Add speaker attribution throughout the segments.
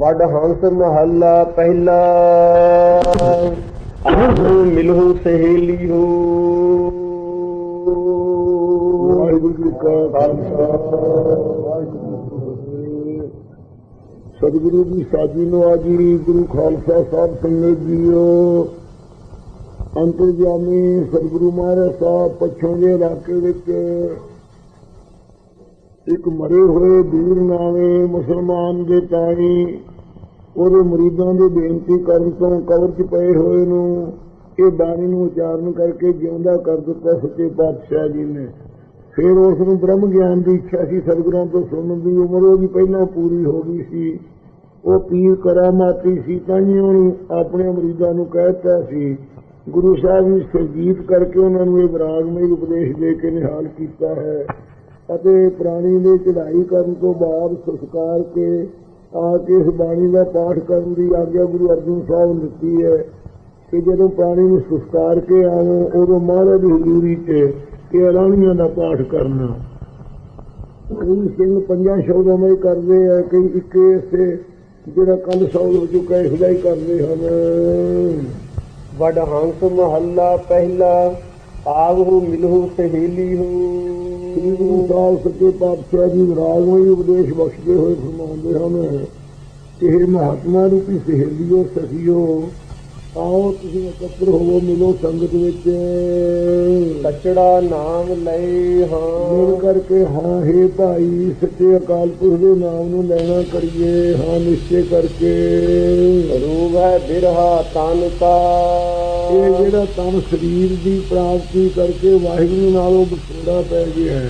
Speaker 1: ਵੱਡ ਹੰਸ ਮਹੱਲਾ ਪਹਿਲਾ। ਆਹੋ ਮਿਲੋ ਸਹੇਲੀਓ।
Speaker 2: ਵਾਹਿਗੁਰੂ ਕਾ ਖਾਲਸਾ ਸਤਿਗੁਰੂ ਜੀ, ਸਾਜੀ ਨਵਾਜੀ ਗੁਰੂ ਖਾਲਸਾ ਸਾਹਿਬ ਸੰਗਤ ਜੀਓ। ਅੰਤਰਜਾਮੀ ਸਤਿਗੁਰੂ ਮਹਾਰਾਜ ਸਾਹਿਬ ਪੱਛੋਂ ਦੇ ਇਲਾਕੇ ਵਿੱਚ ਇੱਕ ਮਰੇ ਹੋਏ ਵੀਰ ਨਾਵੇਂ ਮੁਸਲਮਾਨ ਦੇ ਤਾਈ ਉਹਦੇ ਮਰੀਦਾਂ ਦੇ ਬੇਨਤੀ ਕਰਨ ਤੋਂ ਕਬਰ 'ਚ ਪਏ ਹੋਏ ਨੂੰ, ਇਹ ਬਾਣੀ ਨੂੰ ਉਚਾਰਨ ਕਰਕੇ ਜਿਉਂਦਾ ਕਰ ਦਿੱਤਾ ਸੱਚੇ ਪਾਤਸ਼ਾਹ ਜੀ ਨੇ। ਫਿਰ ਉਸ ਨੂੰ ਬ੍ਰਹਮ ਗਿਆਨ ਦੀ ਇੱਛਾ ਸੀ ਸਤਿਗੁਰਾਂ ਤੋਂ ਸੁਣਨ ਦੀ ਉਮਰ ਉਹਦੀ ਪਹਿਲਾਂ ਪੂਰੀ ਹੋ ਗਈ ਸੀ। ਉਹ ਪੀਰ ਕਰਾਮਾਤੀ ਸੀ, ਤਾਂ ਹੀ ਉਹਨੂੰ ਆਪਣੇ ਮਰੀਦਾਂ ਨੂੰ ਕਹਿਤਾ ਸੀ। ਗੁਰੂ ਸਾਹਿਬ ਨੇ ਸਰਜੀਤ ਕਰਕੇ ਉਹਨਾਂ ਨੂੰ ਇਹ ਵਿਰਾਗਮਈ ਉਪਦੇਸ਼ ਦੇ ਕੇ ਨਿਹਾਲ ਕੀਤਾ ਹੈ। ਅਤੇ ਪ੍ਰਾਣੀ ਦੇ ਚੜਾਈ ਕਰਨ ਤੋਂ ਬਾਅਦ ਸੰਸਕਾਰ ਕੇ ਆ ਕੇ ਇਸ ਬਾਣੀ ਦਾ ਪਾਠ ਕਰਨ ਦੀ ਆਗਿਆ ਗੁਰੂ ਅਰਜਨ ਸਾਹਿਬ ਨੇ ਦਿੱਤੀ ਹੈ ਕਿ ਜਦੋਂ ਪ੍ਰਾਣੀ ਨੂੰ ਸੰਸਕਾਰ ਕੇ ਆਵੋ ਉਦੋਂ ਮਹਾਰਾਜ ਦੀ ਹਜ਼ੂਰੀ 'ਚ ਇਹ ਅਲਾਣੀਆਂ ਦਾ ਪਾਠ ਕਰਨਾ। ਕਈ ਸਿੰਘ ਪੰਜਾਂ ਸ਼ਬਦਾਂ ਵਿੱਚ ਕਰਦੇ ਆ ਕਈ ਇੱਕੇ ਸੇ ਜਿਹੜਾ ਕੱਲ ਸੌਲ ਹੋ ਚੁੱਕਾ ਇਸ ਦਾ ਹੀ ਕਰਦੇ ਹਨ।
Speaker 1: ਵਡ ਹੰਸ ਮਹੱਲਾ ਪਹਿਲਾ, ਆਹੋ ਮਿਲੋ ਸਹੇਲੀਓ
Speaker 2: ਸ੍ਰੀ ਗੁਰੂ ਸਾਹਿਬ ਸੱਚੇ ਪਾਤਸ਼ਾਹ ਜੀ ਵਿਰਾਗਮਈ ਉਪਦੇਸ਼ ਬਖਸ਼ਦੇ ਹੋਏ ਫਰਮਾਉਂਦੇ ਹਨ ਕਿ ਇਹ ਮਹਾਤਮਾ ਰੂਪੀ ਸਹੇਲੀਓ ਸਖੀਓ ਆਓ ਤੁਸੀਂ ਇਕੱਤਰ ਹੋਵੋ ਮਿਲੋ ਸੰਗਤ ਵਿੱਚ।
Speaker 1: ਕਚੜਾ ਨਾਮ
Speaker 2: ਮਿਲ
Speaker 1: ਹਾਂ।
Speaker 2: ਕਰਕੇ ਹਾਂ ਹੈ ਭਾਈ ਸੱਚੇ ਅਕਾਲ ਪੁਰਖ ਦੇ ਨਾਮ ਨੂੰ ਲੈਣਾ ਕਰੀਏ ਹਾਂ ਨਿਸ਼ਚੈ ਕਰਕੇ।
Speaker 1: ਰੂਪ ਹੈ ਬਿਰਹਾ ਤਨ ਕਾ
Speaker 2: ਇਹ ਜਿਹੜਾ ਤਨ ਸਰੀਰ ਦੀ ਪ੍ਰਾਪਤੀ ਕਰਕੇ ਵਾਹਿਗੁਰੂ ਨਾਲੋਂ ਵਿਛੋੜਾ ਪੈ ਗਿਆ ਹੈ।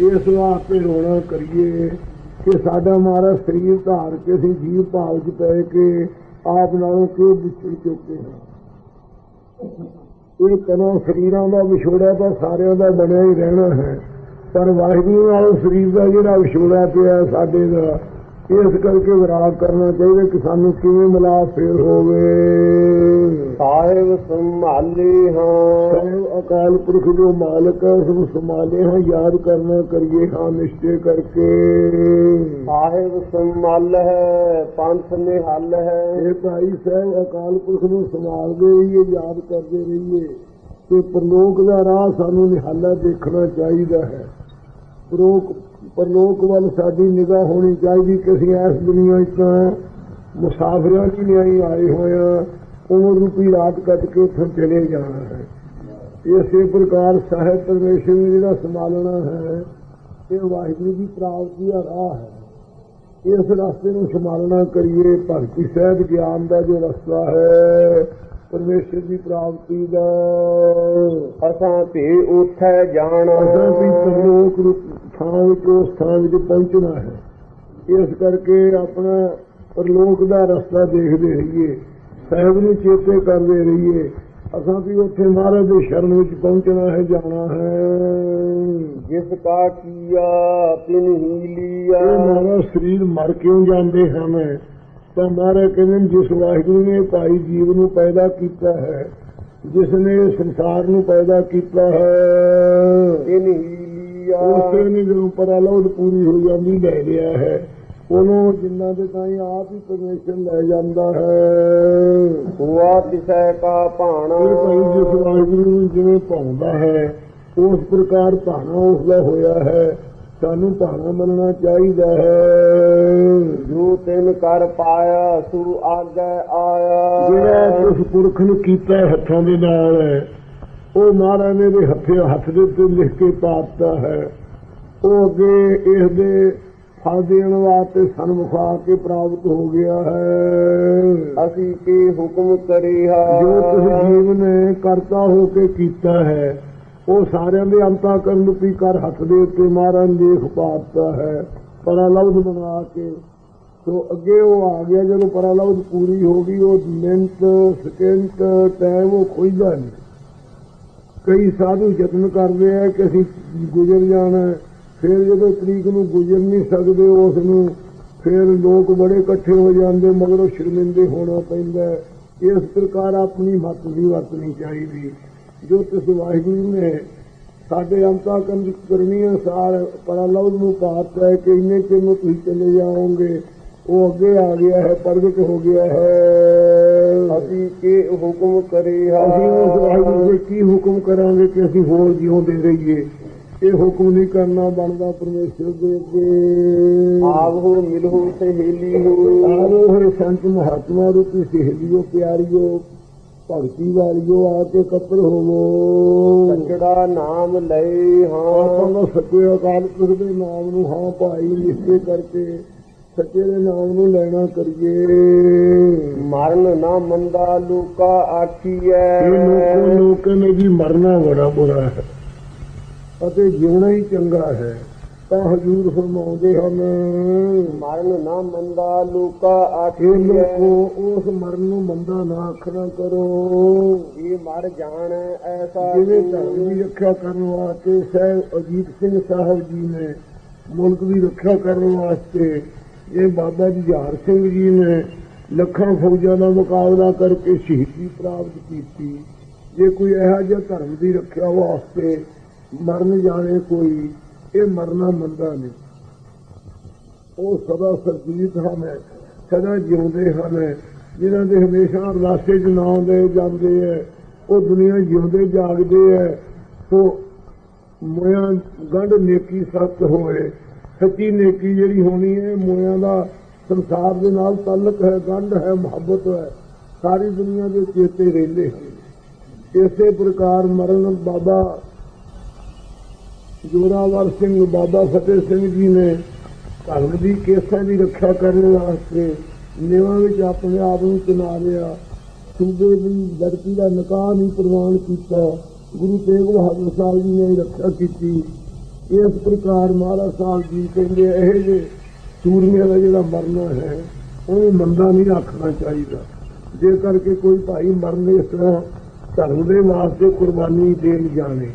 Speaker 2: ਇਸ ਵਾਸਤੇ ਰੋਣਾ ਕਰੀਏ ਕਿ ਸਾਡਾ ਮਾਰਾ ਸਰੀਰ ਧਾਰ ਕੇ ਅਸੀਂ ਜੀਵ ਭਾਵ ਚ ਪੈ ਕੇ ਆਪ ਨਾਲੋਂ ਕਿਉਂ ਵਿਛੜ ਚੁੱਕੇ ਹਾਂ? ਇਹ ਤਨੋਂ ਸਰੀਰਾਂ ਦਾ ਵਿਛੋੜਾ ਤਾਂ ਸਾਰਿਆਂ ਦਾ ਬਣਿਆ ਹੀ ਰਹਿਣਾ ਹੈ। ਪਰ ਵਾਹਿਗੁਰੂ ਨਾਲ ਸਰੀਰ ਦਾ ਜਿਹੜਾ ਵਿਛੋੜਾ ਪਿਆ ਸਾਡੇ ਦਾ, ਇਸ ਕਰਕੇ ਵਿਰਾਗ ਕਰਨਾ ਚਾਹੀਦਾ ਕਿ ਸਾਨੂੰ ਕਿਵੇਂ ਮਿਲਾਪ ਫੇਰ ਹੋਵੇ।
Speaker 1: ਸਾਹਿਬ ਸੰਭਾਲੇ ਹਾਂ।
Speaker 2: ਸਾਹਿਬ ਅਕਾਲ ਪੁਰਖ ਜੋ ਮਾਲਕ ਹੈ ਉਸ ਨੂੰ ਸੰਭਾਲੇ ਹਾਂ ਯਾਦ ਕਰਨਾ ਕਰੀਏ ਹਾਂ ਨਿਸ਼ਚੈ ਕਰਕੇ।
Speaker 1: ਸਾਹਿਬ ਸੰਭਾਲ ਹੈ ਪੰਥ ਨਿਹਲ ਹੈ।
Speaker 2: ਇਹ ਭਾਈ ਸਾਹਿਬ ਅਕਾਲ ਪੁਰਖ ਨੂੰ ਸੰਭਾਲਦੇ ਰਹੀਏ ਯਾਦ ਕਰਦੇ ਰਹੀਏ। ਤੇ ਪਰਲੋਕ ਦਾ ਰਾਹ ਸਾਨੂੰ ਨਿਹਾਲਾ ਦੇਖਣਾ ਚਾਹੀਦਾ ਹੈ। ਪਰਲੋਕ ਪਰਲੋਕ ਵੱਲ ਸਾਡੀ ਨਿਗਾਹ ਹੋਣੀ ਚਾਹੀਦੀ ਕਿ ਅਸੀਂ ਇਸ ਦੁਨੀਆ 'ਚ ਮੁਸਾਫਰਾਂ ਦੀ ਨਹੀਂ ਆਏ ਹੋਏ ਹਾਂ ਉਮਰ ਰੂਪੀ ਰਾਤ ਕੱਟ ਕੇ ਉੱਥੋਂ ਚਲੇ ਜਾਣਾ ਹੈ। ਇਸੇ ਪ੍ਰਕਾਰ ਸਾਹਿਬ ਪਰਮੇਸ਼ਰ ਨੂੰ ਜਿਹੜਾ ਸੰਭਾਲਣਾ ਹੈ ਇਹ ਵਾਹਿਗੁਰੂ ਦੀ ਪ੍ਰਾਪਤੀ ਦਾ ਰਾਹ ਹੈ। ਇਸ ਰਸਤੇ ਨੂੰ ਸੰਭਾਲਣਾ ਕਰੀਏ ਭਗਤੀ ਸਹਿਜ ਗਿਆਨ ਦਾ ਜੋ ਰਸਤਾ ਹੈ ਪਰਮੇਸ਼ਰ ਦੀ ਪ੍ਰਾਪਤੀ ਦਾ।
Speaker 1: ਅਸਾਂ ਤੇ ਉਠੈ ਜਾਣਾ।
Speaker 2: ਅਸਾਂ ਵੀ ਪਰਲੋਕ ਰੂਪ ਥਾਂ ਵਿੱਚ ਉਸ ਥਾਂ ਵਿੱਚ ਪਹੁੰਚਣਾ ਹੈ। ਇਸ ਕਰਕੇ ਆਪਣਾ ਪਰਲੋਕ ਦਾ ਰਸਤਾ ਦੇਖਦੇ ਰਹੀਏ। ਸਾਹਿਬ ਨੂੰ ਚੇਤੇ ਕਰਦੇ ਰਹੀਏ। ਅਸਾਂ ਵੀ ਉੱਥੇ ਮਹਾਰਾਜ ਦੇ ਸ਼ਰਨ ਵਿੱਚ ਪਹੁੰਚਣਾ ਹੈ ਜਾਣਾ ਹੈ।
Speaker 1: ਜਿਸ ਕਾ ਕੀਆ ਤਿਨ ਹੀ ਲੀਆ।
Speaker 2: ਮਾਰਾ ਸਰੀਰ ਮਰ ਕਿਉਂ ਜਾਂਦੇ ਹਨ? ਤਾਂ ਮਹਾਰਾਜ ਕਹਿੰਦੇ ਜਿਸ ਵਾਹਿਗੁਰੂ ਨੇ ਭਾਈ ਜੀਵ ਨੂੰ ਪੈਦਾ ਕੀਤਾ ਹੈ ਜਿਸ ਨੇ ਸੰਸਾਰ ਨੂੰ ਪੈਦਾ ਕੀਤਾ ਹੈ
Speaker 1: ਤਿਨ ਹੀ ਲੀਆ।
Speaker 2: ਉਸੇ ਨੇ ਜਦੋਂ ਪਰਾਲੋਧ ਪੂਰੀ ਹੋ ਜਾਂਦੀ ਲੈ ਲਿਆ ਹੈ। ਉਹਨੂੰ ਜਿੰਨਾ ਦੇ ਤਾਈਂ ਆਪ ਹੀ ਪਰਮੇਸ਼ਰ ਲੈ ਜਾਂਦਾ ਹੈ।
Speaker 1: ਹੁਆ ਤਿਸੈ ਕਾ ਭਾਣਾ।
Speaker 2: ਇਹ ਭਾਈ ਜਿਸ ਵਾਹਿਗੁਰੂ ਨੂੰ ਜਿਵੇਂ ਪਾਉਂਦਾ ਹੈ ਉਸ ਪ੍ਰਕਾਰ ਭਾਣਾ ਉਸ ਦਾ ਹੋਇਆ ਹੈ। ਸਾਨੂੰ ਭਾਣਾ ਮੰਨਣਾ ਚਾਹੀਦਾ ਹੈ।
Speaker 1: ਜੋ ਤਿਨ ਕਰ ਪਾਇਆ ਸੂ ਆਗੈ ਆਇਆ।
Speaker 2: ਜਿਹੜਾ ਉਸ ਪੁਰਖ ਨੂੰ ਕੀਤਾ ਹੱਥਾਂ ਦੇ ਨਾਲ ਉਹ ਮਹਾਰਾਜ ਨੇ ਦੇ ਹੱਥੇ ਹੱਥ ਦੇ ਉੱਤੇ ਲਿਖ ਕੇ ਪਾਤਾ ਹੈ। ਉਹ ਅੱਗੇ ਇਸ ਦੇ ਫਲ ਦੇਣ ਵਾਸਤੇ ਸਨਮੁਖਾ ਕੇ ਪ੍ਰਾਪਤ ਹੋ ਗਿਆ ਹੈ।
Speaker 1: ਅਸੀਂ ਕੀ ਹੁਕਮ ਕਰਿਆ
Speaker 2: ਜੋ ਤੁਸੀਂ ਜੀਵ ਨੇ ਕਰਤਾ ਹੋ ਕੇ ਕੀਤਾ ਹੈ ਉਹ ਸਾਰਿਆਂ ਦੇ ਅੰਤਾ ਕਰਨ ਰੂਪੀ ਕਰ ਹੱਥ ਦੇ ਉੱਤੇ ਮਹਾਰਾਜ ਨੇ ਦੇਖ ਪਾਤਾ ਹੈ। ਪਰਾਲਬਧ ਬਣਾ ਕੇ ਸੋ ਅੱਗੇ ਉਹ ਆ ਗਿਆ ਜਦੋਂ ਪਰਾਲਬਧ ਪੂਰੀ ਹੋ ਗਈ ਉਹ ਮਿੰਟ ਸਕਿੰਟ ਟਾਈਮ ਉਹ ਖੋਜਦਾ ਨਹੀਂ। ਕਈ ਸਾਧੂ ਯਤਨ ਕਰਦੇ ਆ ਕਿ ਅਸੀਂ ਗੁਜ਼ਰ ਜਾਣਾ। ਫਿਰ ਜਦੋਂ ਤਰੀਕ ਨੂੰ ਗੁਜ਼ਰ ਨਹੀਂ ਸਕਦੇ ਉਸ ਨੂੰ ਫਿਰ ਲੋਕ ਬੜੇ ਇਕੱਠੇ ਹੋ ਜਾਂਦੇ ਮਗਰੋਂ ਸ਼ਰਮਿੰਦੇ ਹੋਣਾ ਪੈਂਦਾ। ਹੈ। ਇਸ ਪ੍ਰਕਾਰ ਆਪਣੀ ਮਤ ਦੀ ਵਰਤਣੀ ਚਾਹੀਦੀ। ਜੋ ਤਿਸ ਵਾਹਿਗੁਰੂ ਨੇ ਸਾਡੇ ਅੰਤਾ ਕਰਨੀ ਅਨੁਸਾਰ ਪਰਲੌਦ ਨੂੰ ਪਾਤਾ ਹੈ ਕਿ ਇੰਨੇ ਚਿਰ ਨੂੰ ਤੁਸੀਂ ਚਲੇ ਜਾਓਗੇ ਉਹ ਅੱਗੇ ਆ ਗਿਆ ਹੈ ਪ੍ਰਗਟ ਹੋ ਗਿਆ ਹੈ।
Speaker 1: ਅਸੀਂ ਕੀ ਹੁਕਮ ਕਰੀਹਾ
Speaker 2: ਅਸੀਂ ਉਸ ਵਾਹਿਗੁਰੂ ਦੇ ਕੀ ਹੁਕਮ ਕਰਾਂਗੇ ਕਿ ਅਸੀਂ ਹੋਰ ਜਿਉਂਦੇ ਰਹੀਏ? ਇਹ ਹੁਕਮ ਨਹੀਂ ਕਰਨਾ ਬਣਦਾ ਪਰਮੇਸ਼ਰ ਦੇ ਅੱਗੇ।
Speaker 1: ਆਵਹੁ ਮਿਲਹੁ ਸਹੇਲੀ ਹੋ
Speaker 2: ਆਵੋ ਹਰ ਸੰਤ ਮਹਾਤਮਾ ਰੂਪੀ ਸਹੇਲੀਓ ਪਿਆਰੀਓ ਭਗਤੀ ਵਾਲਿਓ ਆ ਕੇ ਇਕੱਤਰ ਹੋਵੋ।
Speaker 1: ਸੱਚੜਾ ਨਾਮ
Speaker 2: ਆਪਾਂ
Speaker 1: ਹਾਂ।
Speaker 2: ਦਾ ਸੱਚੇ ਅਕਾਲ ਪੁਰਖ ਦੇ ਨਾਮ ਨੂੰ ਹਾਂ ਭਾਈ ਨਿਸ਼ਚੈ ਕਰਕੇ ਸੱਚੇ ਦੇ ਨਾਮ ਨੂੰ ਲੈਣਾ ਕਰੀਏ।
Speaker 1: ਮਰਨ ਨਾ ਮੰਦਾ ਲੋਕਾ ਆਖੀਐ।
Speaker 2: ਲੋਕਾਂ ਨੇ ਵੀ ਮਰਨਾ ਬੜਾ ਬੁਰਾ ਹੈ। ਅਤੇ ਜਿਉਣਾ ਹੀ ਚੰਗਾ ਹੈ ਤਾਂ ਹਜੂਰ ਫਰਮਾਉਂਦੇ ਹਨ
Speaker 1: ਮਰਨ ਨਾ ਮੰਦਾ ਲੋਕਾ ਆਖੀਐ।
Speaker 2: ਲੋਕੋ ਉਸ ਮਰਨ ਨੂੰ ਮੰਦਾ ਨਾ ਆਖਣਾ ਕਰੋ।
Speaker 1: ਇਹ ਮਰ ਜਾਣ ਐਸਾ
Speaker 2: ਜਿਵੇਂ ਧਰਮ ਦੀ ਰੱਖਿਆ ਕਰਨ ਵਾਸਤੇ ਸਹਿਬ ਅਜੀਤ ਸਿੰਘ ਸਾਹਿਬ ਜੀ ਨੇ ਮੁਲਕ ਦੀ ਰੱਖਿਆ ਕਰਨ ਵਾਸਤੇ ਇਹ ਬਾਬਾ ਜੀ ਜਹਾਰ ਸਿੰਘ ਜੀ ਨੇ ਲੱਖਾਂ ਫੌਜਾਂ ਦਾ ਮੁਕਾਬਲਾ ਕਰਕੇ ਸ਼ਹੀਦੀ ਪ੍ਰਾਪਤ ਕੀਤੀ। ਜੇ ਕੋਈ ਇਹੋ ਜਿਹਾ ਧਰਮ ਦੀ ਰੱਖਿਆ ਵਾਸਤੇ ਮਰਨ ਜਾਣੇ ਕੋਈ, ਇਹ ਮਰਨਾ ਮੰਦਾ ਨਹੀਂ। ਉਹ ਸਦਾ ਸਰਜੀਤ ਹਨ, ਸਦਾ ਜਿਉਂਦੇ ਹਨ। ਜਿਨ੍ਹਾਂ ਦੇ ਹਮੇਸ਼ਾ ਰਾਸਤੇ 'ਚ ਨਾਂ ਦੇ ਜਾਂਦੇ ਹੈ ਉਹ ਦੁਨੀਆ ਜਿਉਂਦੇ, ਜਾਗਦੇ ਹੈ ਸੋ ਮੋਇਆ, ਗੰਢ ਨੇਕੀ ਸੱਤ ਹੋਏ। ਸੱਚੀ ਨੇਕੀ ਜਿਹੜੀ ਹੋਣੀ ਹੈ ਮੋਇਆ ਦਾ ਸੰਸਾਰ ਦੇ ਨਾਲ ਤਾਲੁਕ ਹੈ, ਗੰਢ ਹੈ, ਮੁਹੱਬਤ ਹੈ। ਸਾਰੀ ਦੁਨੀਆ ਦੇ ਚੇਤੇ ਰਹਿੰਦੇ ਹਨ। ਇਸੇ ਪ੍ਰਕਾਰ ਮਰਨ ਬਾਬਾ ਜੋਰਾਵਰ ਸਿੰਘ, ਬਾਬਾ ਫਤਿਹ ਸਿੰਘ ਜੀ ਨੇ ਧਰਮ ਦੀ ਕੇਸਾਂ ਦੀ ਰੱਖਿਆ ਕਰਨ ਵਾਸਤੇ ਨਿਵਾਂ ਵਿੱਚ ਆਪਣੇ ਆਪ ਨੂੰ ਚੁਣਾ ਲਿਆ। ਸੂਬੇ ਦੀ ਲੜਕੀ ਦਾ ਨਿਕਾਹ ਨਹੀਂ ਪ੍ਰਵਾਨ ਕੀਤਾ। ਗੁਰੂ ਤੇਗ ਬਹਾਦਰ ਸਾਹਿਬ ਜੀ ਨੇ ਰੱਖਿਆ ਕੀਤੀ। ਇਸ ਪ੍ਰਕਾਰ ਮਹਾਰਾਜ ਸਾਹਿਬ ਜੀ ਕਹਿੰਦੇ ਇਹ ਜੇ ਸੂਰਮਿਆਂ ਦਾ ਜਿਹੜਾ ਮਰਨਾ ਹੈ, ਉਹਨੂੰ ਮੰਦਾ ਨਹੀਂ ਰੱਖਣਾ ਚਾਹੀਦਾ। ਜੇ ਕਰਕੇ ਕੋਈ ਭਾਈ ਮਰਨ ਇਸ ਤਰ੍ਹਾਂ ਧਰਮ ਦੇ ਵਾਸਤੇ ਕੁਰਬਾਨੀ ਦੇਣ ਜਾਣੇ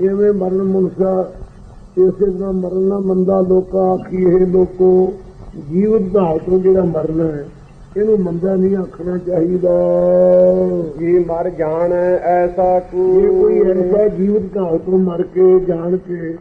Speaker 2: ਇਵੇਂ ਮਰਨ ਮੁਨਸਾ ਇਸੇ ਤਰ੍ਹਾਂ ਮਰਨਾ ਮੰਦਾ ਲੋਕਾਂ ਆਖੀ ਇਹ ਲੋਕੋ ਜੀਵਤ ਭਾਵ ਤੋਂ ਜਿਹੜਾ ਮਰਨਾ ਹੈ ਇਹਨੂੰ ਮੰਦਾ ਨਹੀਂ ਆਖਣਾ ਚਾਹੀਦਾ।
Speaker 1: ਇਹ ਮਰ ਜਾਣ ਐਸਾ
Speaker 2: ਜੇ ਕੋਈ ਐਸਾ ਜੀਵਤ ਭਾਵ ਤੋਂ ਮਰ ਕੇ ਜਾਣ ਕੇ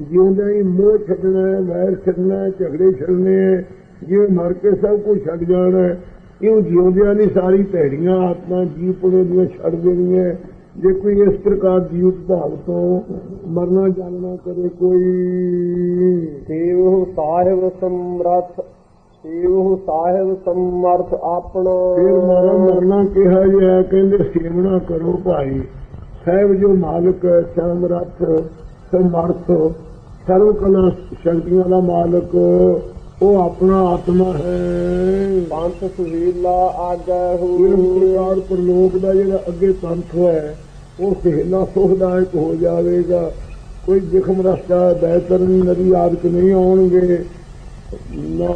Speaker 2: ਜਿਉਂਦਾ ਹੀ ਮੋਹ ਛੱਡਣਾ ਹੈ ਵੈਰ ਛੱਡਣਾ ਝਗੜੇ ਛੱਡਣੇ ਹੈ ਜਿਵੇਂ ਮਰ ਕੇ ਸਭ ਕੁਝ ਛੱਡ ਜਾਣਾ ਹੈ ਇਉਂ ਜਿਉਂਦਿਆਂ ਨਹੀਂ ਸਾਰੀ ਭੈੜੀਆਂ ਆਤਮਾ ਜੀਵ ਪੁਣੇ ਦੀਆਂ ਛੱਡ ਦੇਣੀਆਂ ਜੇ ਕੋਈ ਇਸ ਪ੍ਰਕਾਰ ਜੀਵਤ ਭਾਵ ਤੋਂ ਮਰਨਾ ਜਾਣਨਾ ਕਰੇ ਕੋਈ।
Speaker 1: ਸੇਵਹੁ ਸਾਹਿਬ ਸਮਰਥ ਸੇਵਹੁ ਸਾਹਿਬ ਸਮਰਥ ਆਪਣਾ।
Speaker 2: ਫਿਰ ਮਾਰਾ ਮਰਨਾ ਕਿਹਾ ਜਿਹਾ ਕਹਿੰਦੇ ਸੇਵਨਾ ਕਰੋ ਭਾਈ। ਸਾਹਿਬ ਜੋ ਮਾਲਕ ਸਮਰੱਥ ਸਮਰਥ ਸਰਵ ਕਲਾ ਸ਼ਕਤੀਆਂ ਦਾ ਮਾਲਕ। ਉਹ ਆਪਣਾ ਆਤਮਾ ਹੈ।
Speaker 1: ਪੰਥ ਸੁਹੀਲਾ ਆਗੈ ਹੋ।
Speaker 2: ਪਰ ਲੋਕ ਦਾ ਜਿਹੜਾ ਅੱਗੇ ਪੰਥ ਹੈ ਉਹ ਸਹਿਲਾ ਸੁਖਦਾਇਕ ਹੋ ਜਾਵੇਗਾ। ਕੋਈ ਜ਼ਖਮ ਰਸਤਾ ਬਿਹਤਰ ਨਹੀਂ ਨਦੀ ਆਦਿਕ ਨਹੀਂ ਆਉਣਗੇ। ਨਾ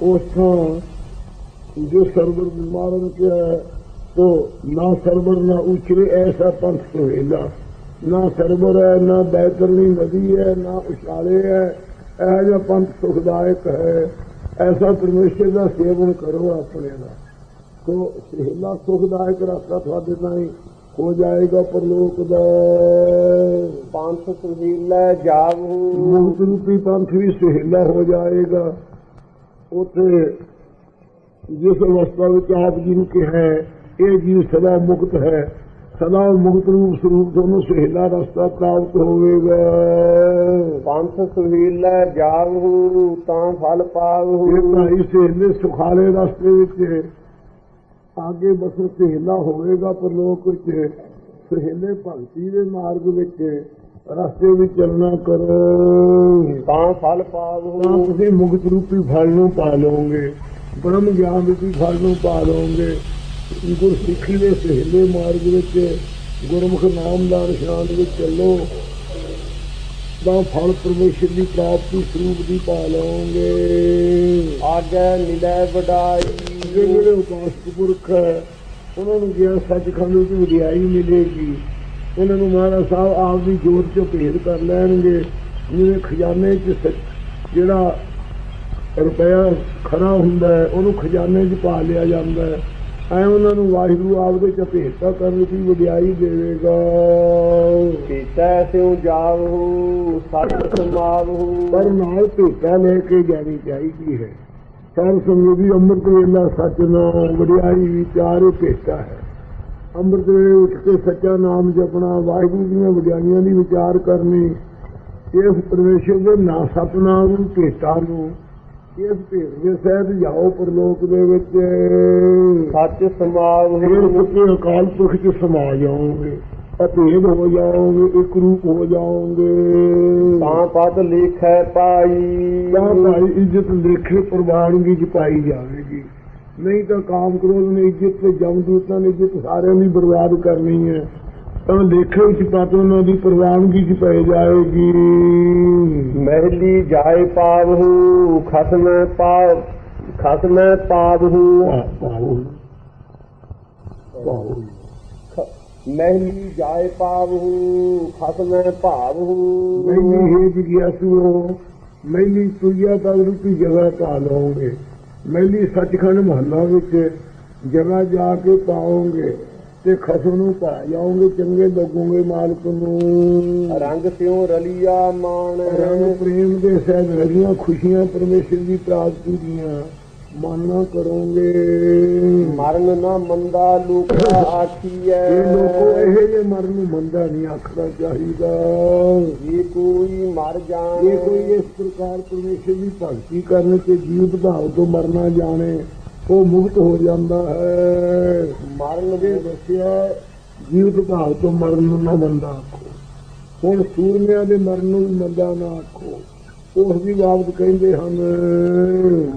Speaker 2: ਉਸ ਤੋਂ ਜੋ ਸਰਵਰ ਬਿਮਾਰਨ ਕਿਹਾ ਤੋ ਨਾ ਸਰਵਰ ਨਾ ਉਚਰੇ ਐਸਾ ਪੰਥ ਸੁਹੀਲਾ। ਨਾ ਸਰਵਰ ਹੈ ਨਾ ਬਿਹਤਰ ਨਹੀਂ ਨਦੀ ਹੈ ਨਾ ਉਸ਼ਾਲੇ ਹੈ। ਇਹ ਜਿਹਾ ਪੰਥ ਸੁਖਦਾਇਕ ਹੈ ਐਸਾ ਪਰਮੇਸ਼ਰ ਦਾ ਸੇਵਨ ਕਰੋ ਆਪਣੇ ਦਾ। ਸੋ ਸਹਿਲਾ ਸੁਖਦਾਇਕ ਰਸਤਾ ਤੁਹਾਡੇ ਨਾਲ ਹੋ ਜਾਏਗਾ ਪਰਲੋਕ ਦਾ।
Speaker 1: ਪੰਥ ਸੁਹੀਲਾ ਜਾਵੂ।
Speaker 2: ਮੁਕਤ ਰੂਪੀ ਪੰਥ ਵੀ ਸੁਹੀਲਾ ਹੋ ਜਾਏਗਾ। ਉਥੇ ਜਿਸ ਅਵਸਥਾ ਵਿੱਚ ਆਪ ਜੀ ਨੂੰ ਕਿਹਾ ਇਹ ਜੀਵ ਸਦਾ ਮੁਕਤ ਹੈ। ਸਦਾ ਮੁਕਤ ਰੂਪ ਸਰੂਪ ਤੁਹਾਨੂੰ ਸੁਹੇਲਾ ਰਸਤਾ ਪ੍ਰਾਪਤ ਹੋਵੇਗਾ।
Speaker 1: ਪੰਥ ਸੁਹੀਲਾ ਜਾਵਹੁ ਤਾਂ ਫਲ ਪਾਵਹੁ
Speaker 2: ਇਹ ਭਾਈ ਸੁਹੇਲੇ ਸੁਖਾਲੇ ਰਸਤੇ ਵਿੱਚ ਆਗੇ ਬਸਰ ਸੁਹੇਲਾ ਹੋਵੇਗਾ ਪਰਲੋਕ ਵਿੱਚ। ਸੁਹੇਲੇ ਭਗਤੀ ਦੇ ਮਾਰਗ ਵਿੱਚ ਰਸਤੇ ਵਿੱਚ ਚੱਲਣਾ ਕਰੋ।
Speaker 1: ਤਾਂ ਫਲ
Speaker 2: ਤਾਂ
Speaker 1: ਪਾਵਹੁ
Speaker 2: ਤੁਸੀਂ ਮੁਕਤ ਰੂਪੀ ਫਲ ਨੂੰ ਪਾ ਲਓਗੇ ਬ੍ਰਹਮ ਗਿਆਨ ਰੂਪੀ ਫਲ ਨੂੰ ਪਾ ਲਓਗੇ ਗੁਰ ਸਿੱਖੀ ਦੇ ਸਹਿਲੇ ਮਾਰਗ ਵਿੱਚ ਗੁਰਮੁਖ ਨਾਮ ਦਾ ਨਿਸ਼ਾਨ ਵਿੱਚ ਚੱਲੋ। ਤਾਂ ਫਲ ਪਰਮੇਸ਼ਰ ਦੀ ਪ੍ਰਾਪਤੀ ਸਰੂਪ ਦੀ ਪਾ ਲਓਗੇ।
Speaker 1: ਆਗੈ ਮਿਲੈ ਵਡਾਈ।
Speaker 2: ਜਿਹੜੇ ਉਪਾਸਕ ਪੁਰਖ ਉਹਨਾਂ ਨੂੰ ਗਿਆ ਸੱਚਖੰਡ ਵਿੱਚ ਵਡਿਆਈ ਮਿਲੇਗੀ। ਉਹਨਾਂ ਨੂੰ ਮਹਾਰਾਜ ਸਾਹਿਬ ਆਪ ਦੀ ਜੋਤ ਚੋਂ ਭੇਦ ਕਰ ਲੈਣਗੇ। ਜਿਵੇਂ ਖਜ਼ਾਨੇ 'ਚ ਜਿਹੜਾ ਰੁਪਇਆ ਖਰਾ ਹੁੰਦਾ ਹੈ ਉਹਨੂੰ ਖਜ਼ਾਨੇ 'ਚ ਪਾ ਲਿਆ ਜਾਂਦਾ ਹੈ। ਐ ਉਹਨਾਂ ਨੂੰ ਵਾਹਿਗੁਰੂ ਆਪ ਦੇ ਚ ਭੇਟਾ ਕਰਨ ਦੀ ਵਡਿਆਈ ਦੇਵੇਗਾ।
Speaker 1: ਪੀਤੈ ਸਿਉ ਜਾਵਹੁ ਸਤ ਸਮਾਵਹੁ
Speaker 2: ਪਰ ਨਾਲ ਭੇਟਾ ਲੈ ਕੇ ਜਾਣੀ ਚਾਹੀਦੀ ਹੈ। ਸਾਧ ਸੰਗਤ ਦੀ ਅੰਮ੍ਰਿਤ ਵੇਲਾ ਸੱਚ ਨਾਮ ਵਡਿਆਈ ਵਿਚਾਰੇ ਭੇਟਾ ਹੈ। ਅੰਮ੍ਰਿਤ ਵੇਲੇ ਉੱਠ ਕੇ ਸੱਚਾ ਨਾਮ ਜਪਣਾ ਵਾਹਿਗੁਰੂ ਦੀਆਂ ਵਡਿਆਈਆਂ ਦੀ ਵਿਚਾਰ ਕਰਨੀ ਇਸ ਪਰਮੇਸ਼ਰ ਦੇ ਨਾਂ ਸਤਨਾਮ ਨੂੰ ਭੇਟਾ ਨੂੰ ਇਸ ਭੇਟ ਦੇ ਸਹਿਤ ਜਾਓ ਪਰਲੋਕ ਦੇ ਵਿੱਚ।
Speaker 1: ਸੱਚ ਸਮਾਵ
Speaker 2: ਫਿਰ ਸੁੱਕੇ ਅਕਾਲ ਪੁਰਖ ਚ ਸਮਾ ਜਾਓਗੇ ਅਭੇਦ ਹੋ ਜਾਓਗੇ ਇੱਕ ਰੂਪ ਹੋ ਜਾਓਗੇ
Speaker 1: ਤਾਂ ਪਦ ਲਿਖੈ ਪਾਈ।
Speaker 2: ਤਾਂ ਭਾਈ ਇੱਜ਼ਤ ਲੇਖੇ ਪ੍ਰਵਾਨਗੀ ਚ ਪਾਈ ਜਾਵੇਗੀ। ਨਹੀਂ ਤਾਂ ਕਾਮ ਕ੍ਰੋਧ ਨੇ ਇੱਜ਼ਤ ਤੇ ਜਮਦੂਤਾਂ ਨੇ ਇੱਜ਼ਤ ਸਾਰਿਆਂ ਦੀ ਬਰਬਾਦ ਕਰਨੀ ਹੈ। ਤਾਂ ਲੇਖੇ ਵਿੱਚ ਪਤ ਉਹਨਾਂ ਦੀ ਪ੍ਰਵਾਨਗੀ ਚ ਪੈ ਜਾਏਗੀ।
Speaker 1: ਮਹਿਲੀ ਜਾਏ ਪਾਵਹੂ ਖਸਮ ਪਾਵ ਖਸਮ ਪਾਵਹੂ। ਮਹਿਲੀ ਜਾਏ ਪਾਵਹੂ ਖਸਮ ਭਾਵਹੂ।
Speaker 2: ਮੈਨੀ ਹੈ ਜਿਗਿਆਸੂ ਮੈਨੀ ਤੁਇਆ ਤਾਂ ਰੂਪੀ ਜਗ੍ਹਾ ਪਾ ਲਓਗੇ। ਮੈਨੀ ਸੱਚਖੰਡ ਮਹੱਲਾ ਵਿੱਚ ਜਗ੍ਹਾ ਜਾ ਕੇ ਪਾਓਗੇ। ਤੇ ਖਸਮ ਨੂੰ ਪਾ ਜਾਓਗੇ ਚੰਗੇ ਲੱਗੋਗੇ ਮਾਲਕ ਨੂੰ।
Speaker 1: ਰੰਗ ਸਿਉ ਰਲੀਆ ਮਾਨ
Speaker 2: ਰੰਗ ਪ੍ਰੇਮ ਦੇ ਸਹਿਜ ਰਹੀਆਂ ਖੁਸ਼ੀਆਂ ਪਰਮੇਸ਼ਰ ਦੀ ਪ੍ਰਾਪਤੀ ਦੀਆਂ ਮਾਨਾ ਕਰੋਗੇ।
Speaker 1: ਮਰਨ ਨਾ ਮੰਦਾ ਲੂਕਾ ਆਖੀਐ।
Speaker 2: ਇਹ ਲੋਕੋ ਇਹ ਜੇ ਮਰਨ ਨੂੰ ਮੰਦਾ ਨਹੀਂ ਆਖਣਾ ਚਾਹੀਦਾ।
Speaker 1: ਜੇ ਕੋਈ ਮਰ ਜਾਣ।
Speaker 2: ਇਹ ਕੋਈ ਇਸ ਪ੍ਰਕਾਰ ਪਰਮੇਸ਼ਰ ਦੀ ਭਗਤੀ ਕਰਨ ਤੇ ਜੀਵ ਭਾਵ ਤੋਂ ਮਰਨਾ ਜਾਣੇ ਉਹ ਮੁਕਤ ਹੋ ਜਾਂਦਾ ਹੈ।
Speaker 1: ਮਰਨ
Speaker 2: ਇਹ ਦੱਸਿਆ ਜੀਵ ਭਾਵ ਤੋਂ ਮਰਨ ਨੂੰ ਨਾ ਮੰਦਾ ਆਖੋ। ਹੁਣ ਸੂਰਮਿਆਂ ਦੇ ਮਰਨ ਨੂੰ ਵੀ ਮੰਦਾ ਨਾ ਆਖੋ। ਉਸ ਦੀ ਬਾਬਤ ਕਹਿੰਦੇ ਹਨ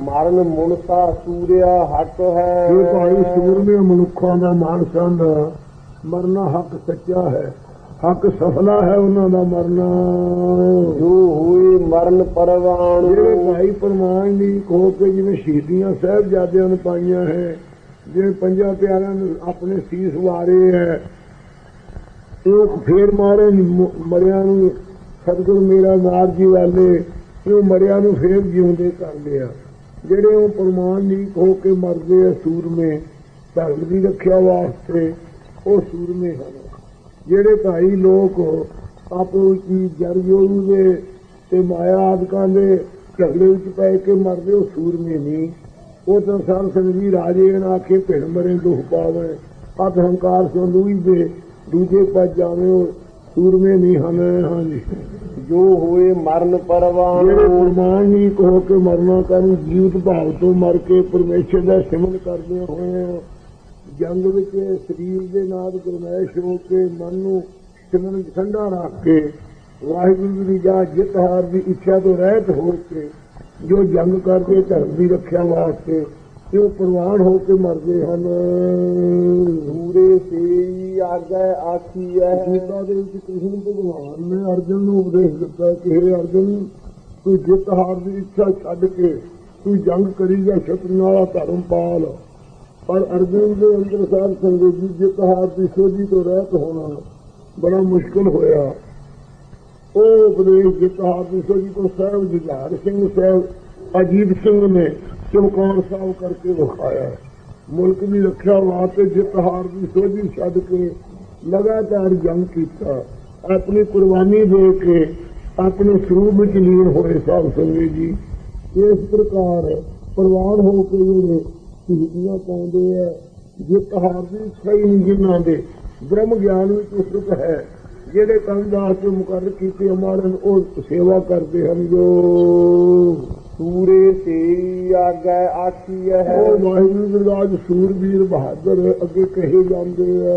Speaker 1: ਮਰਨ ਮੁਨਸਾ ਸੂਰਿਆ ਹੱਕ ਹੈ।
Speaker 2: ਇਹ ਭਾਈ ਸੂਰਮੇ ਮਨੁੱਖਾਂ ਦਾ ਮਾਨਸਾਂ ਦਾ ਮਰਨਾ ਹੱਕ ਸੱਚਾ ਹੈ। ਹੱਕ ਸਫਲਾ ਹੈ ਉਹਨਾਂ ਦਾ ਮਰਨਾ।
Speaker 1: ਜੋ ਹੋਏ ਮਰਨ ਪਰਵਾਣ
Speaker 2: ਜਿਹੜੇ ਭਾਈ ਪਰਮਾਨ ਦੀ ਕੋ ਕੇ ਜਿਵੇਂ ਸ਼ਹੀਦੀਆਂ ਸਾਹਿਬਜ਼ਾਦਿਆਂ ਨੂੰ ਪਾਈਆਂ ਹੈ ਜਿਵੇਂ ਪੰਜਾਂ ਪਿਆਰਿਆਂ ਨੂੰ ਆਪਣੇ ਸੀਸ ਵਾਰੇ ਹੈ ਇਹ ਫੇਰ ਮਾਰੇ ਮਰਿਆਂ ਨੂੰ ਸਤਿਗੁਰ ਮੇਰਾ ਨਾਰ ਜੀ ਵਾਲੇ ਇਹ ਮਰਿਆਂ ਨੂੰ ਫੇਰ ਜਿਉਂਦੇ ਕਰ ਲਿਆ ਜਿਹੜੇ ਉਹ ਪਰਮਾਨ ਦੀ ਹੋ ਕੇ ਮਰਦੇ ਆ ਸੂਰਮੇ ਧਰਮ ਦੀ ਰੱਖਿਆ ਵਾਸਤੇ ਉਹ ਸੂਰਮੇ ਹਨ। ਜਿਹੜੇ ਭਾਈ ਲੋਕ ਆਪੋ ਕੀ ਜਰ ਜੋਰੂ ਦੇ ਤੇ ਮਾਇਆ ਆਦਿਕਾਂ ਦੇ ਝਗੜੇ ਵਿੱਚ ਪੈ ਕੇ ਮਰਦੇ ਉਹ ਸੂਰਮੇ ਨਹੀਂ। ਉਹ ਤਾਂ ਸਰ ਸੰਗੀ ਰਾਜੇ ਨਾ ਆਖੇ ਭਿੜ ਮਰੇ ਦੁਖ ਪਾਵੇ। ਅਤ ਹੰਕਾਰ ਸੰਦੂਈ ਦੇ ਦੂਜੇ ਪੱਜ ਜਾਵੇਂ ਉਹ ਸੂਰਮੇ ਨਹੀਂ ਹਨ। ਹਾਂਜੀ।
Speaker 1: ਜੋ ਹੋਏ ਮਰਨ
Speaker 2: ਜਿਹੜੇ ਪ੍ਰਮਾਣ ਨਹੀਂ ਕਹੋ ਕੇ ਮਰਨਾ ਕਰਨ ਜੀਵਤ ਭਾਵ ਤੋਂ ਮਰ ਕੇ ਪਰਮੇਸ਼ਰ ਦਾ ਸਿਮਰਨ ਕਰਦੇ ਹੋਏ ਜੰਗ ਵਿੱਚ ਸਰੀਰ ਦੇ ਨਾਲ ਗਰਮੈਸ਼ ਹੋ ਕੇ ਮਨ ਨੂੰ ਸਿਮਰਨ ਠੰਡਾ ਰੱਖ ਕੇ ਵਾਹਿਗੁਰੂ ਦੀ ਜਾ ਜਿੱਤ ਹਾਰ ਦੀ ਇੱਛਾ ਤੋਂ ਰਹਿਤ ਹੋ ਕੇ ਜੋ ਜੰਗ ਕਰਦੇ ਧਰਮ ਦੀ ਰੱਖਿਆ ਵਾਸਤੇ ਤੇ ਉਹ ਪ੍ਰਵਾਨ ਹੋ ਕੇ ਮਰਦੇ ਹਨ।
Speaker 1: ਦੂਰੇ ਸੇ ਆਗੈ ਆਖੀਐ।
Speaker 2: ਗੀਤਾ ਦੇ ਵਿੱਚ ਕ੍ਰਿਸ਼ਨ ਭਗਵਾਨ ਨੇ ਅਰਜਨ ਨੂੰ ਉਪਦੇਸ਼ ਦਿੱਤਾ ਕਿ ਹੇ ਅਰਜਨ ਤੂੰ ਜਿੱਤ ਹਾਰ ਦੀ ਇੱਛਾ ਛੱਡ ਕੇ ਤੂੰ ਜੰਗ ਕਰੀ ਜਾ ਸ਼ਤਰੂ ਵਾਲਾ ਧਰਮ ਪਾਲ। ਪਰ ਅਰਜਨ ਦੇ ਅੰਦਰ ਸਾਹਿਬ ਸੰਗਤ ਜੀ ਜਿੱਤ ਹਾਰ ਦੀ ਸੋਝੀ ਤੋਂ ਰਹਿਤ ਹੋਣਾ ਬੜਾ ਮੁਸ਼ਕਲ ਹੋਇਆ। ਉਹ ਉਪਦੇਸ਼ ਜਿੱਤ ਹਾਰ ਦੀ ਸੋਝੀ ਤੋਂ ਸਾਹਿਬ ਜੁਝਾਰ ਸਿੰਘ ਸਾਹਿਬ, ਅਜੀਤ ਸਿੰਘ ਨੇ ਚਮਕੌਰ ਸਾਹਿਬ ਕਰਕੇ ਵਿਖਾਇਆ। ਮੁਲਕ ਦੀ ਰੱਖਿਆ ਵਾਸਤੇ ਜਿੱਤ ਹਾਰ ਦੀ ਸੋਝੀ ਛੱਡ ਕੇ ਲਗਾਤਾਰ ਜੰਗ ਕੀਤਾ। ਆਪਣੀ ਕੁਰਬਾਨੀ ਦੇ ਕੇ ਆਪਣੇ ਸਰੂਪ ਵਿੱਚ ਲੀਨ ਹੋਏ ਸਾਹਿਬ ਸੰਗਤ ਜੀ। ਇਸ ਪ੍ਰਕਾਰ ਪ੍ਰਵਾਨ ਹੋ ਕੇ ਜਿਹੜੇ ਸ਼ਹੀਦੀਆਂ ਪਾਉਂਦੇ ਆ ਜਿੱਤ ਹਾਰ ਦੀ ਸਹੀ ਨਹੀਂ ਜਿਨ੍ਹਾਂ ਦੇ ਬ੍ਰਹਮ ਗਿਆਨ ਵਿੱਚ ਉਸਰਤ ਹੈ। ਜਿਹੜੇ ਕੰਮ ਵਾਸਤੇ ਮੁਕਰਰ ਕੀਤੇ ਅਮਾਰਨ ਉਹ ਸੇਵਾ ਕਰਦੇ ਹਨ ਜੋ
Speaker 1: ਦੂਰੇ ਸੇ ਆਗੈ ਆਖੀਐ
Speaker 2: ਉਹ ਵਾਹਿਗੁਰੂ ਦੇ ਸੂਰਬੀਰ ਬਹਾਦਰ ਅੱਗੇ ਕਹੇ ਜਾਂਦੇ ਆ।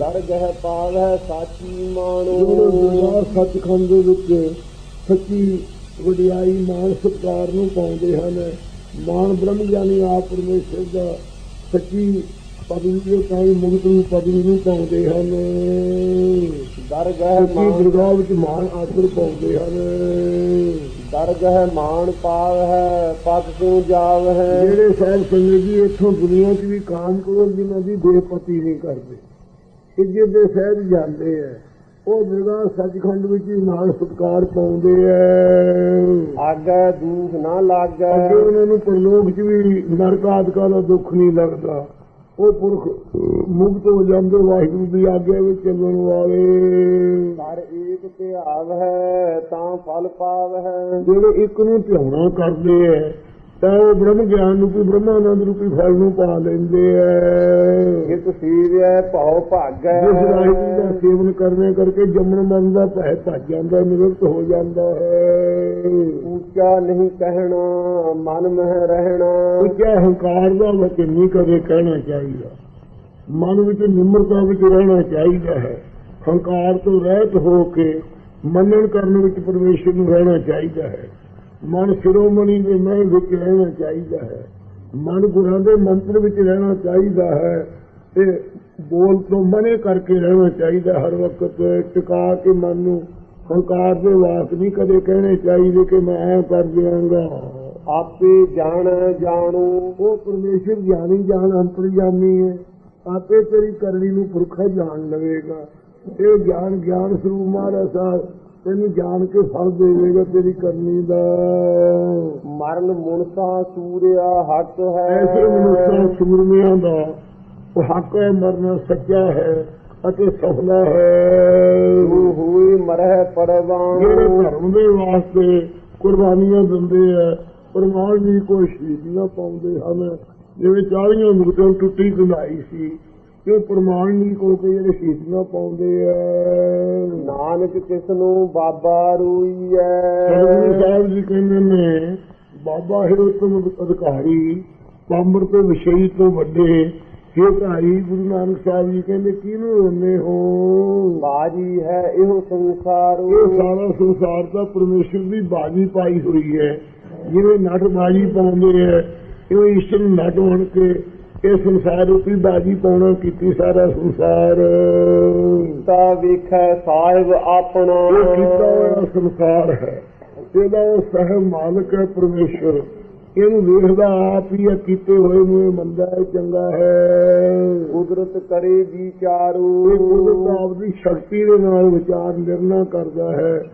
Speaker 1: ਦਰਗਹਿ ਪਾਵੈ ਸਾਚੀ
Speaker 2: ਜਿਹੜੇ
Speaker 1: ਮਾਣੋ
Speaker 2: ਦਰਬਾਰ ਸੱਚਖੰਡ ਦੇ ਵਿੱਚ ਸੱਚੀ ਵਡਿਆਈ ਮਾਨ ਸਤਕਾਰ ਨੂੰ ਪਾਉਂਦੇ ਹਨ ਮਾਨ ਬ੍ਰਹਮ ਗਿਆਨੀ ਆਪ ਪਰਮੇਸ਼ਰ ਦਾ ਸੱਚੀ ਪਦਵੀ ਦੇ ਕਾਈ ਮੁਕਤ ਨੂੰ ਪਦਵੀ ਨੂੰ ਪਾਉਂਦੇ ਹਨ।
Speaker 1: ਦਰਗਹਿ ਮਾਨ।
Speaker 2: ਦਰਗਾਹ ਵਿੱਚ ਮਾਨ ਆਦਰ ਪਾਉਂਦੇ ਹਨ।
Speaker 1: ਦਰਗਹਿ ਮਾਨ ਪਾਵੈ ਪਤ ਤੂੰ ਜਾਵਹਿ।
Speaker 2: ਜਿਹੜੇ ਸਾਹਿਬ ਸੰਗਤ ਜੀ ਇੱਥੋਂ ਦੁਨੀਆ 'ਚ ਵੀ ਕਾਮ ਕਰੋ ਜਿਨ੍ਹਾਂ ਦੀ ਦੇਹਪਤੀ ਨਹੀਂ ਕਰਦੇ। ਇੱਜ਼ਤ ਦੇ ਸਹਿਜ ਜਾਂਦੇ ਆ। ਉਹ ਦਰਗਾਹ ਸੱਚਖੰਡ ਵਿੱਚ ਹੀ ਮਾਨ ਸਤਕਾਰ ਪਾਉਂਦੇ ਆ
Speaker 1: ਆਗੈ ਦੂਖ ਨਾ ਲਾਗੈ।
Speaker 2: ਅੱਗੇ ਉਹਨਾਂ ਨੂੰ ਪਰਲੋਕ 'ਚ ਵੀ ਨਰਕ ਆਦਿਕਾਂ ਦਾ ਦੁੱਖ ਨਹੀਂ ਲੱਗਦਾ। ਉਹ ਪੁਰਖ ਮੁਕਤ ਹੋ ਜਾਂਦੇ ਵਾਹਿਗੁਰੂ ਦੀ ਆਗਿਆ ਵਿੱਚ ਚੱਲਣ ਵਾਲੇ।
Speaker 1: ਹਰ ਏਕ ਧਿਆਵ ਹੈ ਤਾਂ ਫਲ ਪਾਵ। ਹੈ
Speaker 2: ਜਿਹੜੇ ਇੱਕ ਨੂੰ ਧਿਆਉਣਾ ਕਰਦੇ ਐ ਤਾਂ ਉਹ ਬ੍ਰਹਮ ਗਿਆਨ ਰੂਪੀ ਬ੍ਰਹਮਾਨੰਦ ਰੂਪੀ ਫਲ ਨੂੰ ਪਾ ਲੈਂਦੇ ਐ।
Speaker 1: ਜਿਤ ਸੀਵਿਐ ਭਉ ਭਾਗੈ
Speaker 2: ਜਿਸ ਵਾਹਿਗੁਰੂ ਦਾ ਸੇਵਨ ਕਰਨੇ ਕਰਕੇ ਜੰਮਣ ਮਰਨ ਦਾ ਭੈ ਭੱਜ ਜਾਂਦਾ ਨਿਵਰਤ ਹੋ ਜਾਂਦਾ ਹੈ।
Speaker 1: ਉੱਚਾ ਨਹੀਂ ਕਹਿਣਾ ਮਨ ਮਹਿ ਰਹਿਣਾ।
Speaker 2: ਉੱਚਾ ਹੰਕਾਰ ਦਾ ਵਚਨ ਨਹੀਂ ਕਦੇ ਕਹਿਣਾ ਚਾਹੀਦਾ। ਮਨ ਵਿੱਚ ਨਿਮਰਤਾ ਵਿੱਚ ਰਹਿਣਾ ਚਾਹੀਦਾ ਹੈ। ਹੰਕਾਰ ਤੋਂ ਰਹਿਤ ਹੋ ਕੇ ਮੰਨਣ ਕਰਨ ਵਿੱਚ ਪਰਮੇਸ਼ਰ ਨੂੰ ਰਹਿਣਾ ਚਾਹੀਦਾ ਹੈ। ਮਨ ਸ਼੍ਰੋਮਣੀ ਦੇ ਮਹਿ ਵਿੱਚ ਰਹਿਣਾ ਚਾਹੀਦਾ ਹੈ। ਮਨ ਗੁਰਾਂ ਦੇ ਮੰਤਰ ਵਿੱਚ ਰਹਿਣਾ ਚਾਹੀਦਾ ਹੈ। ਤੇ ਬੋਲ ਤੋਂ ਮਨੇ ਕਰਕੇ ਰਹਿਣਾ ਚਾਹੀਦਾ ਹਰ ਵਕਤ ਟਿਕਾ ਕੇ ਮਨ ਨੂੰ ਹੰਕਾਰ ਦੇ ਵਾਕ ਨਹੀਂ ਕਦੇ ਕਹਿਣੇ ਚਾਹੀਦੇ ਕਿ ਮੈਂ ਐ ਕਰ ਦਿਆਂਗਾ।
Speaker 1: ਆਪੇ ਜਾਣ ਜਾਣੂ,
Speaker 2: ਉਹ ਪਰਮੇਸ਼ਰ ਗਿਆਨੀ ਜਾਣ ਅੰਤਰਜਾਮੀ ਹੈ। ਆਪੇ ਤੇਰੀ ਕਰਨੀ ਨੂੰ ਪੁਰਖਾ ਜਾਣ ਲਵੇਗਾ। ਇਹ ਗਿਆਨ ਗਿਆਨ ਸਰੂਪ ਮਹਾਰਾਜ ਸਾਹਿਬ ਤੈਨੂੰ ਜਾਣ ਕੇ ਫਲ ਦੇਵੇਗਾ ਤੇਰੀ ਕਰਨੀ ਦਾ।
Speaker 1: ਮਰਨ ਮੁਨਸਾ ਸੂਰਿਆ ਹੱਥ ਹੈ।
Speaker 2: ਐਸੇ ਮਨੁੱਖਾਂ ਸੂਰਮਿਆਂ ਦਾ ਉਹ ਹੱਕ ਹੈ ਮਰਨਾ ਸੱਚਾ ਹੈ ਅਤੇ ਸਫਲਾ ਹੈ।
Speaker 1: ਤੂੰ ਹੋਈ ਮਰਹਿ
Speaker 2: ਜਿਹੜੇ
Speaker 1: ਪਰਵਾਨ
Speaker 2: ਧਰਮ ਦੇ ਵਾਸਤੇ ਕੁਰਬਾਨੀਆਂ ਦਿੰਦੇ ਆ ਪਰਮਾਨ ਜੀ ਕੋਈ ਸ਼ਹੀਦੀਆਂ ਪਾਉਂਦੇ ਹਨ। ਜਿਵੇਂ 40 ਮੁਕਤਾਂ ਟੁੱਟੀ ਕਢਾਈ ਸੀ ਤੇ ਪਰਮਾਨ ਜੀ ਕੋ ਕੇ ਜਿਹੜੇ ਸ਼ਹੀਦੀਆਂ ਪਾਉਂਦੇ ਆ
Speaker 1: ਨਾਨਕ ਕਿਸ ਨੂੰ ਬਾਬਾ ਰੂਈਐ
Speaker 2: ਸਾਹਿਬ ਜੀ ਕਹਿੰਦੇ ਨੇ ਬਾਬਾ ਹੈ ਉਤਮ ਅਧਿਕਾਰੀ ਪੰਬਰ ਤੇ ਵਿਸ਼ਈ ਤੋਂ ਵੱਡੇ ਇਹ ਭਾਈ ਗੁਰੂ ਨਾਨਕ ਸਾਹਿਬ ਜੀ ਕਹਿੰਦੇ ਕਿਹਨੂੰ ਰੋਨੇ ਹੋ?
Speaker 1: ਬਾਜੀ ਹੈ ਇਹੋ ਸੰਸਾਰ।
Speaker 2: ਇਹ ਸਾਰਾ ਸੰਸਾਰ ਤਾਂ ਪਰਮੇਸ਼ਰ ਦੀ ਬਾਜੀ ਪਾਈ ਹੋਈ ਹੈ ਜਿਵੇਂ ਨਟ ਬਾਜੀ ਪਾਉਂਦੇ ਹੈ ਇਹ ਈਸ਼ਰ ਨੂੰ ਨਟ ਬਣ ਕੇ ਇਹ ਸੰਸਾਰ ਉਤੇ ਬਾਜੀ ਪਾਉਣਾ ਕੀਤੀ ਸਾਰਾ ਸੰਸਾਰ।
Speaker 1: ਤਾ ਵੇਖੈ ਸਾਹਿਬ ਆਪਣਾ।
Speaker 2: ਇਹ ਕੀਤਾ ਹੋਇਆ ਸੰਸਾਰ ਹੈ? ਇਹਦਾ ਉਹ ਸਹਿ ਮਾਲਕ ਹੈ ਪਰਮੇਸ਼ਰ। ਇਹਨੂੰ ਵੇਖਦਾ ਆਪ ਹੀ ਕੀਤੇ ਹੋਏ ਨੂੰ ਇਹ ਮੰਦਾ ਹੈ ਚੰਗਾ ਹੈ।
Speaker 1: ਕੁਦਰਤ ਕਰੇ ਵਿਚਾਰੂ
Speaker 2: ਇਹ ਕੁਦਰਤ ਆਪ ਦੀ ਸ਼ਕਤੀ ਦੇ ਨਾਲ ਵਿਚਾਰ ਨਿਰਣਾ ਕਰਦਾ ਹੈ।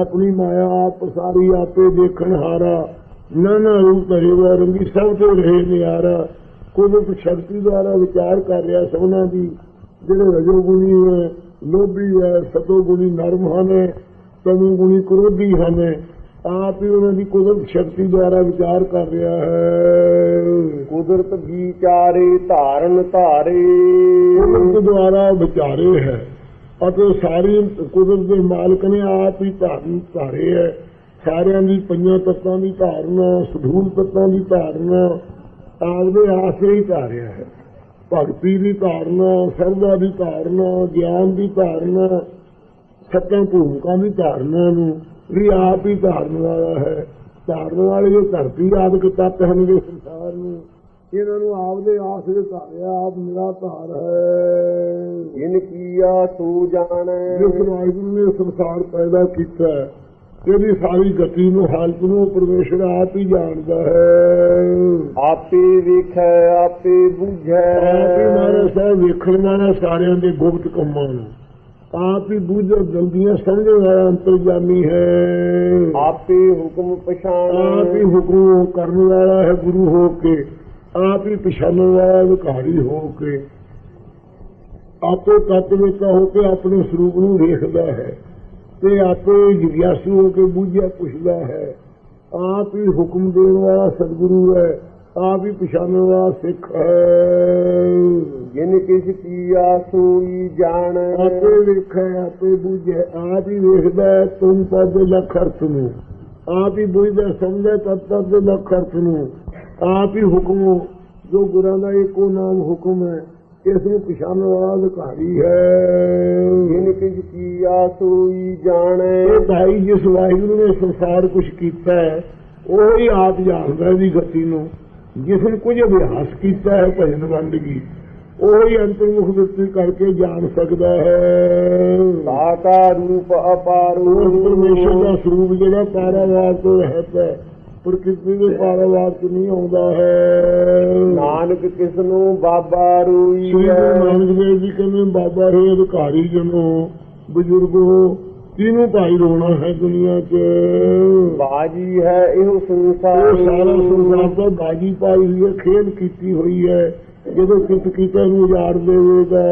Speaker 2: ਆਪਣੀ ਮਾਇਆ ਆਪ ਸਾਰੀ ਆਪੇ ਦੇਖਣ ਹਾਰਾ। ਨਾਨਾ ਰੂਪ ਧਰੇਵਾ ਰੰਗੀ ਸਭ ਤੋਂ ਰਹੇ ਨਿਆਰਾ। ਕੁਦਰਤ ਸ਼ਕਤੀ ਦੁਆਰਾ ਵਿਚਾਰ ਕਰ ਰਿਹਾ ਸਭਨਾਂ ਦੀ ਜਿਹੜੇ ਰਜੋਗੁਣੀ ਹੈ ਲੋਭੀ ਹੈ ਸਤੋਗੁਣੀ ਨਰਮ ਹਨ ਤਮੋ ਗੁਣੀ ਕ੍ਰੋਧੀ ਹਨ ਆਪ ਹੀ ਉਹਨਾਂ ਦੀ ਕੁਦਰਤ ਸ਼ਕਤੀ ਦੁਆਰਾ ਵਿਚਾਰ ਕਰ ਰਿਹਾ ਹੈ।
Speaker 1: ਕੁਦਰਤ ਵਿਚਾਰੇ ਧਾਰਨ ਧਾਰੇ।
Speaker 2: ਕੁਦਰਤ ਦੁਆਰਾ ਵਿਚਾਰੇ ਹੈ ਅਤੇ ਸਾਰੀ ਕੁਦਰਤ ਦੇ ਮਾਲਕ ਨੇ ਆਪ ਹੀ ਧਾਰਨ ਧਾਰੇ ਹੈ। ਸਾਰਿਆਂ ਦੀ ਪੰਜਾਂ ਤੱਤਾਂ ਦੀ ਧਾਰਨਾ ਸਧੂਲ ਤੱਤਾਂ ਦੀ ਧਾਰਨਾ ਆਪਦੇ ਆਸਰੇ ਧਾਰਿਆ ਹੈ। ਭਗਤੀ ਦੀ ਧਾਰਨਾ ਸਰਦਾ ਦੀ ਧਾਰਨਾ ਗਿਆਨ ਦੀ ਧਾਰਨਾ ਸੱਤਾਂ ਭੂਮਿਕਾ ਦੀ ਧਾਰਨਾ ਨੂੰ ਵੀ ਆਪ ਹੀ ਧਾਰਨ ਵਾਲਾ ਹੈ। ਧਾਰਨ ਵਾਲੇ ਜੋ ਧਰਤੀ ਆਦਿਕ ਤੱਤ ਹਨ ਜੋ ਸੰਸਾਰ ਨੂੰ ਇਹਨਾਂ ਨੂੰ ਆਪਦੇ ਆਸਰੇ ਧਾਰਿਆ ਆਪ ਨਿਰਾਧਾਰ ਹੈ।
Speaker 1: ਇਨ ਕੀਆ ਸੂ ਜਾਣੈ।
Speaker 2: ਜਿਸ ਵਾਹਿਗੁਰੂ ਨੇ ਸੰਸਾਰ ਪੈਦਾ ਕੀਤਾ ਹੈ, ਇਹਦੀ ਸਾਰੀ ਗਤੀ ਨੂੰ ਹਾਲਤ ਨੂੰ ਪਰਮੇਸ਼ਰ ਆਪ ਹੀ ਜਾਣਦਾ ਹੈ।
Speaker 1: ਆਪੇ ਵੇਖੈ ਆਪੇ ਬੁਝੈ।
Speaker 2: ਆਪ ਮਹਾਰਾਜ ਸਾਹਿਬ ਵੇਖਣ ਵਾਲਾ ਸਾਰਿਆਂ ਦੇ ਗੁਪਤ ਕੰਮਾਂ ਨੂੰ। ਆਪ ਹੀ ਬੁੱਝ ਜਲਦੀਆਂ ਸਮਝਣ ਵਾਲਾ ਅੰਤਰਜਾਮੀ ਹੈ।
Speaker 1: ਆਪੇ ਹੁਕਮ ਪਛਾਣ।
Speaker 2: ਆਪ ਹੀ ਹੁਕਮ ਕਰਨ ਵਾਲਾ ਹੈ ਗੁਰੂ ਹੋ ਕੇ। ਆਪ ਹੀ ਪਛਾਣਨ ਵਾਲਾ ਅਧਿਕਾਰੀ ਹੋ ਕੇ। ਆਪੇ ਤੱਤ ਵਿੱਚ ਹੋ ਕੇ ਆਪਣੇ ਸਰੂਪ ਨੂੰ ਵੇਖਦਾ ਹੈ। ਤੇ ਆਪੇ ਜਿਗਿਆਸੂ ਹੋ ਕੇ ਬੁੱਝਿਆ ਪੁੱਛਦਾ ਹੈ। ਆਪ ਹੀ ਹੁਕਮ ਦੇਣ ਵਾਲਾ ਸਤਿਗੁਰੂ ਹੈ ਆਪ ਹੀ ਪਛਾਣਨ ਵਾਲਾ ਸਿੱਖ ਹੈ।
Speaker 1: ਜਿਨ ਕਿਸ ਕੀਆ ਸੂਈ ਜਾਣੈ।
Speaker 2: ਆਪੇ ਵੇਖੈ ਆਪੇ ਬੁਝੈ ਆਪ ਹੀ ਵੇਖਦਾ ਤੁਮ ਪਦ ਲਖ ਅਰਥ ਨੂੰ। ਆਪ ਹੀ ਬੁਝਦਾ ਸਮਝਦਾ ਤਤ ਤਤ ਦੇ ਲਖ ਅਰਥ ਨੂੰ। ਆਪ ਹੀ ਹੁਕਮ ਜੋ ਗੁਰਾਂ ਦਾ ਇੱਕੋ ਨਾਮ ਹੁਕਮ ਹੈ ਇਸ ਨੂੰ ਪਛਾਣਨ ਵਾਲਾ ਅਧਿਕਾਰੀ ਹੈ।
Speaker 1: ਜਿਨ ਕਿਸ ਕੀਆ ਸੂਈ ਜਾਣੈ।
Speaker 2: ਇਹ ਭਾਈ ਜਿਸ ਵਾਹਿਗੁਰੂ ਨੇ ਸੰਸਾਰ ਕੁਛ ਕੀਤਾ ਹੈ ਉਹ ਹੀ ਆਪ ਜਾਣਦਾ ਇਹਦੀ ਗਤੀ ਨੂੰ। ਜਿਸ ਨੇ ਕੁਝ ਅਭਿਆਸ ਕੀਤਾ ਹੈ ਭਜਨ ਬੰਦਗੀ ਉਹ ਹੀ ਅੰਤਰਮੁਖ ਦ੍ਰਿਸ਼ਟੀ ਕਰਕੇ ਜਾਣ ਸਕਦਾ ਹੈ।
Speaker 1: ਸਾਕਾ ਰੂਪ ਅਪਾਰੂ
Speaker 2: ਪਰਮੇਸ਼ਰ ਦਾ ਸਰੂਪ ਜਿਹੜਾ ਪਾਰਾਵਾਰ ਤੋਂ ਰਹਿਤ ਹੈ। ਪ੍ਰਕਿਰਤੀ ਦੇ ਪਾਰਾਵਾਰ ਤੋਂ ਨਹੀਂ ਆਉਂਦਾ ਹੈ।
Speaker 1: ਨਾਨਕ ਕਿਸ ਨੂੰ ਬਾਬਾ
Speaker 2: ਸ੍ਰੀ
Speaker 1: ਰੂਈ
Speaker 2: ਗੁਰੂ ਨਾਨਕ ਦੇਵ ਜੀ ਕਹਿੰਦੇ ਬਾਬਾ ਹੈ ਅਧਿਕਾਰੀ ਜਨੋ ਬਜ਼ੁਰਗੋ ਕਿਹਨੂੰ ਭਾਈ ਰੋਣਾ ਹੈ ਦੁਨੀਆ 'ਚ?
Speaker 1: ਬਾਜੀ ਹੈ ਇਹੋ ਸੰਸਾਰ।
Speaker 2: ਸਾਰਾ ਸੰਸਾਰ ਤੋਂ ਬਾਜੀ ਪਾਈ ਹੋਈ ਹੈ ਖੇਡ ਕੀਤੀ ਹੋਈ ਹੈ ਜਦੋਂ ਕਿਤ ਕੀਤਾ ਨੂੰ ਉਜਾੜ ਦੇਵੇਗਾ।